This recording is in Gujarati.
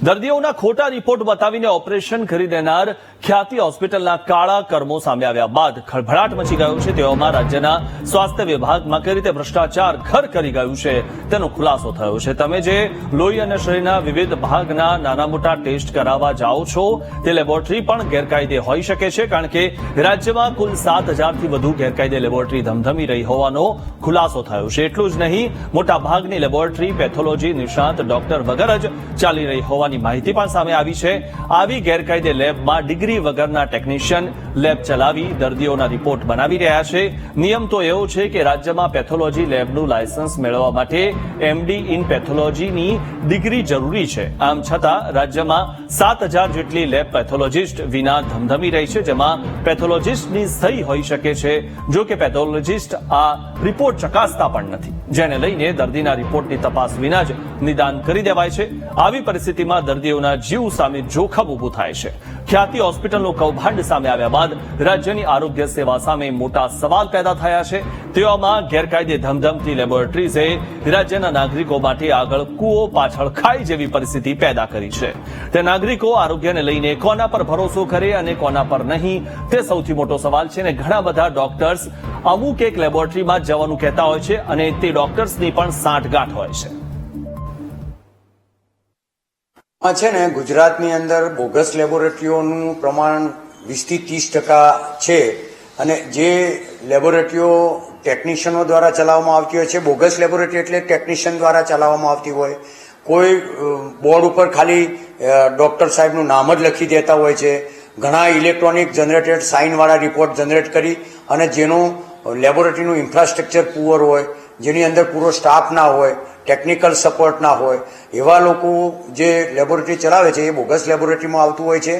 દર્દીઓના ખોટા રિપોર્ટ બતાવીને ઓપરેશન કરી દેનાર ખ્યાતિ હોસ્પિટલના કાળા કર્મો સામે આવ્યા બાદ ખળભળાટ મચી ગયો છે. તેવામાં રાજ્યના સ્વાસ્થ્ય વિભાગમાં કઈ રીતે ભ્રષ્ટાચાર ઘર કરી ગયું છે તેનો ખુલાસો થયો છે. તમે જે લોહી અને શરીરના વિવિધ ભાગના નાના મોટા ટેસ્ટ કરાવવા જાઓ છો, તે લેબોરેટરી પણ ગેરકાયદે હોઈ શકે છે, કારણ કે રાજ્યમાં કુલ સાત હજારથી વધુ ગેરકાયદે લેબોરેટરી ધમધમી રહી હોવાનો ખુલાસો થયો છે. એટલું જ નહીં, મોટા ભાગની લેબોરેટરી પેથોલોજી નિષ્ણાત ડોક્ટર વગર જ ચાલી રહી હોવાની માહિતી પણ સામે આવી છે. આવી ગેરકાયદે લેબમાં ડિગ્રી વગરના ટેકનિશિયન લેબ ચલાવી દર્દીઓના રિપોર્ટ બનાવી રહ્યા છે. નિયમ તો એવો છે કે રાજ્યમાં પેથોલોજી લેબનું લાયસન્સ મેળવવા માટે એમડી ઇન પેથોલોજીની ડિગ્રી જરૂરી છે. આમ છતાં રાજ્યમાં સાત હજાર જેટલી લેબ પેથોલોજીસ્ટ વિના ધમધમી રહી છે, જેમાં પેથોલોજીસ્ટની સહી હોઈ શકે છે, જો કે પેથોલોજીસ્ટ આ રિપોર્ટ ચકાસતા પણ નથી. જેને લઈને દર્દીના રિપોર્ટની તપાસ વિના જ નિદાન કરી દેવાય છે. આવી પરિસ્થિતિમાં દર્દીઓના જીવ સામે જોખમ ઊભું થાય છે. ખ્યાતિ હોસ્પિટલનું કૌભાંડ સામે આવ્યા બાદ રાજ્યની આરોગ્ય સેવા સામે મોટા સવાલ પેદા થયા છે. તેવામાં ગેરકાયદે ધમધમતી લેબોરેટરીઝે રાજ્યના નાગરિકો માટે આગળ કૂવો પાછળ ખાઈ જેવી પરિસ્થિતિ પેદા કરી છે. તે નાગરિકો આરોગ્યને લઈને કોના પર ભરોસો કરે અને કોના પર નહીં, તે સૌથી મોટો સવાલ છે અને ઘણા બધા ડોક્ટર્સ અમુક એક લેબોરેટરીમાં જવાનું કહેતા હોય છે અને તે ડોક્ટર્સની પણ સાંઠગાંઠ હોય છે. છે ને, ગુજરાતની અંદર બોગસ લેબોરેટરીઓનું પ્રમાણ વીસથી ત્રીસ ટકા છે. અને જે લેબોરેટરીઓ ટેકનિશિયનો દ્વારા ચલાવવામાં આવતી હોય છે, બોગસ લેબોરેટરી એટલે ટેકનિશિયન દ્વારા ચલાવવામાં આવતી હોય. કોઈ બોર્ડ ઉપર ખાલી ડોક્ટર સાહેબનું નામ જ લખી દેતા હોય છે. ઘણા ઇલેક્ટ્રોનિક જનરેટેડ સાઇનવાળા રિપોર્ટ જનરેટ કરી અને જેનું લેબોરેટરીનું ઇન્ફ્રાસ્ટ્રક્ચર પુઅર હોય. જેની અંદર પૂરો સ્ટાફ ના હોય ટેકનિકલ સપોર્ટ ના હોય, એવા લોકો જે લેબોરેટરી ચલાવે છે, એ બોગસ લેબોરેટરીમાં આવતું હોય છે.